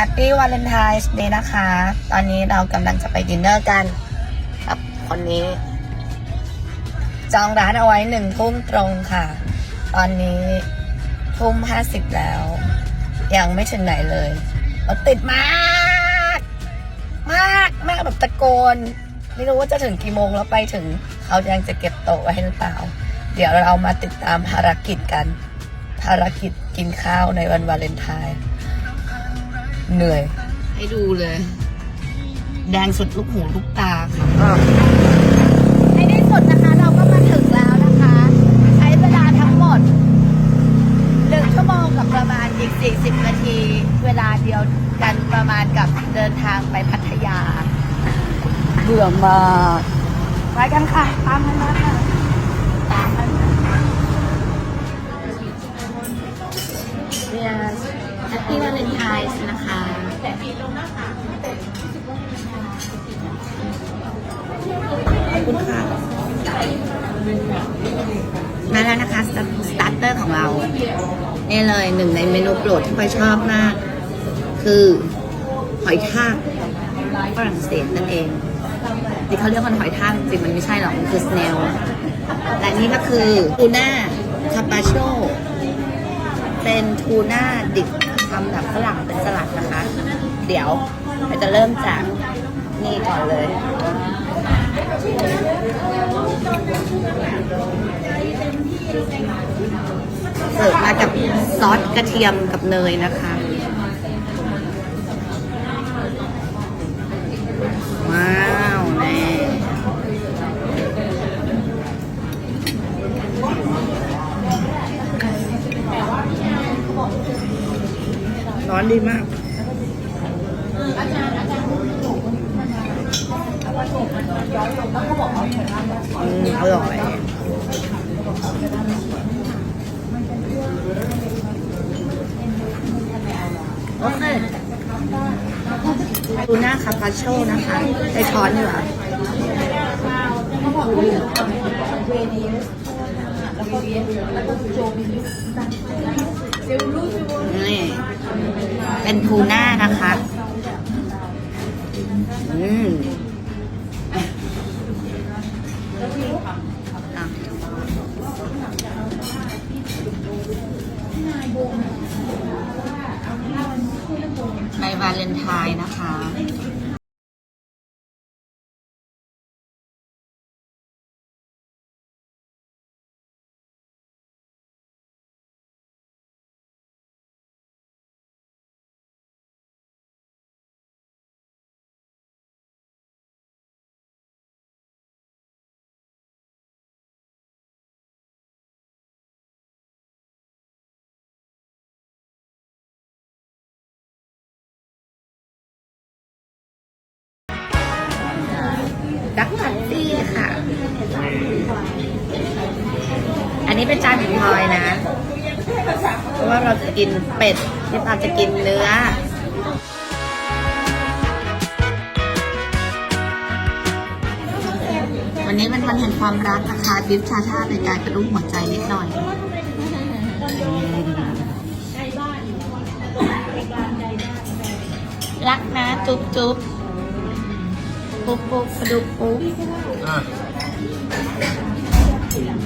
แฮปปี้วาเลนไทน์เดย์นะคะ ตอนนี้เรากำลังจะไปดินเนอร์กันกับคนนี้ จองร้านเอาไว้หนึ่งทุ่มตรงค่ะ ตอนนี้ทุ่มห้าสิบแล้ว ยังไม่ถึงไหนเลยรถติดมาก มากมากแบบตะโกน ไม่รู้ว่าจะถึงกี่โมงแล้วไปถึงเขายังจะเก็บโต๊ะไว้ให้หรือเปล่า เดี๋ยวเรามาติดตามภารกิจกัน ภารกิจกินข้าวในวันวาเลนไทน์ เหนื่อย ให้ดูเลย แดงสุดลูกหูลูกตาค่ะในที่สุดนะคะ เราก็มาถึงแล้วนะคะ ใช้เวลาทั้งหมดหนึ่งชั่วโมงกับประมาณอีก40 นาที เวลาเดียวกันประมาณกับเดินทางไปพัทยา เบื่อมาก ไปกันค่ะ ตามกันมาค่ะ แฮปปี้วาเลนไทน์นะคะขอบคุณค่ะมาแล้วนะคะสตาร์เตอร์ของเรานี่เลยหนึ่งในเมนูโปรดที่พลอยชอบมาก คือหอยทากฝรั่งเศสนั่นเองที่เขาเรียกว่าหอยทากจริงๆมันไม่ใช่หรอก มันคือสเนลและนี่ก็คือทูน่าคาปาโช เป็นทูน่าดิบทำแบบฝรั่งเป็นสลัดนะคะ เดี๋ยวเราจะเริ่มจากนี่ก่อนเลยเสิร์ฟมากับซอสกระเทียมกับเนยนะคะ ว้าวแน่ ร้อนดีมากอืมอร่อยโอเคดูหน้าคาปาโชนะคะใช้ช้อนดีกว่า นี่เป็นทูน่านะคะ อืมในวาเลนไทน์นะคะ เป็นจานของพลอยนะ เพราะว่าเราจะกินเป็ดที่พาจะกินเนื้อวันนี้เป็นวันแห่งความรักนะคะดิฟชาชาในกลายเป็นรูปหัวใจนิดหน่อยรักนะ จุ๊บจุ๊บปุ๊บปุ๊บกระดุกปุ๊บ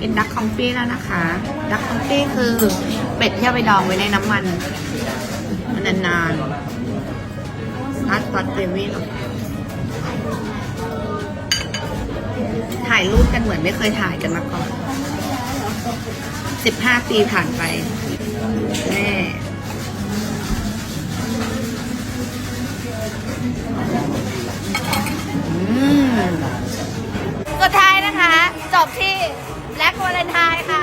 เป็นดักคองเป้แล้วนะคะ ดักคองเป้คือเป็ดที่เอาไปดองไว้ในน้ำมัน มันนานๆนัดซอสเกรวี่ถ่ายรูปกันเหมือนไม่เคยถ่ายกันมาก่อน15ปีผ่านไปแม่สุดท้ายนะคะ จบที่ กวาเลนไทน์ค่ะ